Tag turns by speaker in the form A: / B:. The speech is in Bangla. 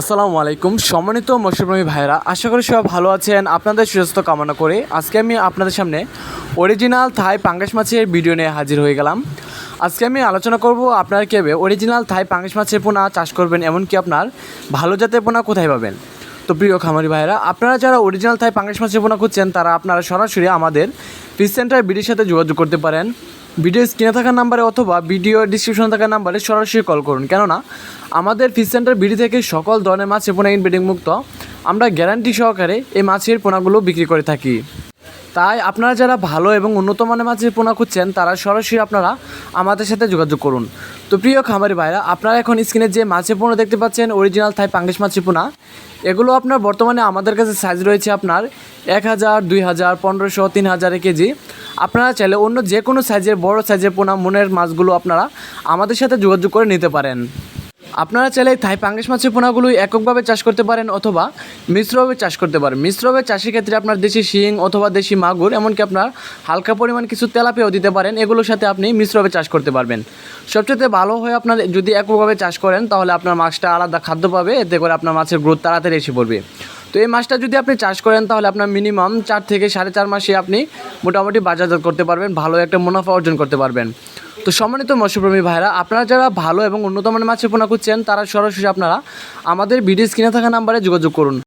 A: আসসালামু আলাইকুম। সম্মানিত মৎস্যপ্রেমী ভাইরা আশা করি সবাই ভালো আছেন, আপনাদের সুস্বাস্থ্য কামনা করে আজকে আমি আপনাদের সামনে অরিজিনাল থাই পাঙ্গাস মাছের ভিডিও নিয়ে হাজির হয়ে গেলাম। আজকে আমি আলোচনা করব আপনার কীভাবে অরিজিনাল থাই পাঙ্গাস মাছের পোনা চাষ করবেন, এমনকি আপনার ভালো জাতের পোনা কোথায় পাবেন? তো প্রিয় খামারি ভাইরা আপনারা যারা অরিজিনাল থাই পাঙ্গাস মাছের পোনা খুঁজছেন, তারা আপনারা সরাসরি আমাদের ফিস সেন্টার বিডির সাথে যোগাযোগ করতে পারেন। ভিডিও স্ক্রিনে থাকা নাম্বারে অথবা ভিডিও ডিসক্রিপশনে থাকা নাম্বারে সরাসরি কল করুন। কেননা, আমাদের ফিশ সেন্টার বিডি থেকে সকল ধরনের মাছের পোনা ইনব্রিডিং মুক্ত। আমরা গ্যারান্টি সহকারে এই মাছের পোনাগুলো বিক্রি করে থাকি। তাই আপনারা যারা ভালো এবং উন্নত মানের মাছের পোনা খুঁজছেন, তারা সরাসরি আপনারা আমাদের সাথে যোগাযোগ করুন। তো প্রিয় খামারি ভাইরা, আপনারা এখন স্ক্রিনে যে মাছের পোনা দেখতে পাচ্ছেন অরিজিনাল থাই পাঙ্গেশ মাছের পোনা, এগুলো আপনার বর্তমানে আমাদের কাছে সাইজ রয়েছে আপনার এক হাজার, দুই হাজার, পনেরোশো, তিন হাজার কেজি। আপনারা চাইলে অন্য যে কোনো সাইজের, বড় সাইজের পোনা, মনের মাছগুলো আপনারা আমাদের সাথে যোগাযোগ করে নিতে পারেন। আপনারা চাইলে থাই পাঙ্গেশ মাছের পোনাগুলো এককভাবে চাষ করতে পারেন অথবা মিশ্রভাবে চাষ করতে পারেন। মিশ্রভাবে চাষের ক্ষেত্রে আপনার দেশি শিং অথবা দেশি মাগুর, এমনকি আপনার হালকা পরিমাণ কিছু তেলাপিয়াও দিতে পারেন। এগুলোর সাথে আপনি মিশ্রভাবে চাষ করতে পারবেন। সবচেয়ে ভালো হয় আপনার যদি এককভাবে চাষ করেন, তাহলে আপনার মাছটা আলাদা খাদ্য পাবে, এতে করে আপনার মাছের গ্রোথ তাড়াতাড়ি এসে পড়বে। তো এই মাছটা যদি আপনি চাষ করেন, তাহলে আপনার মিনিমাম চার থেকে সাড়ে চার মাসে আপনি মোটামুটি বাজারজাত করতে পারবেন, ভালো একটা মুনাফা অর্জন করতে পারবেন। তো সম্মানিত মৎস্যপ্রেমী ভাইরা আপনারা যারা ভালো এবং উন্নত মানের মাছের পোনা খুঁজছেন, তারা সরাসরি আপনারা আমাদের ভিডিও স্ক্রিনে থাকা নাম্বারে যোগাযোগ করুন।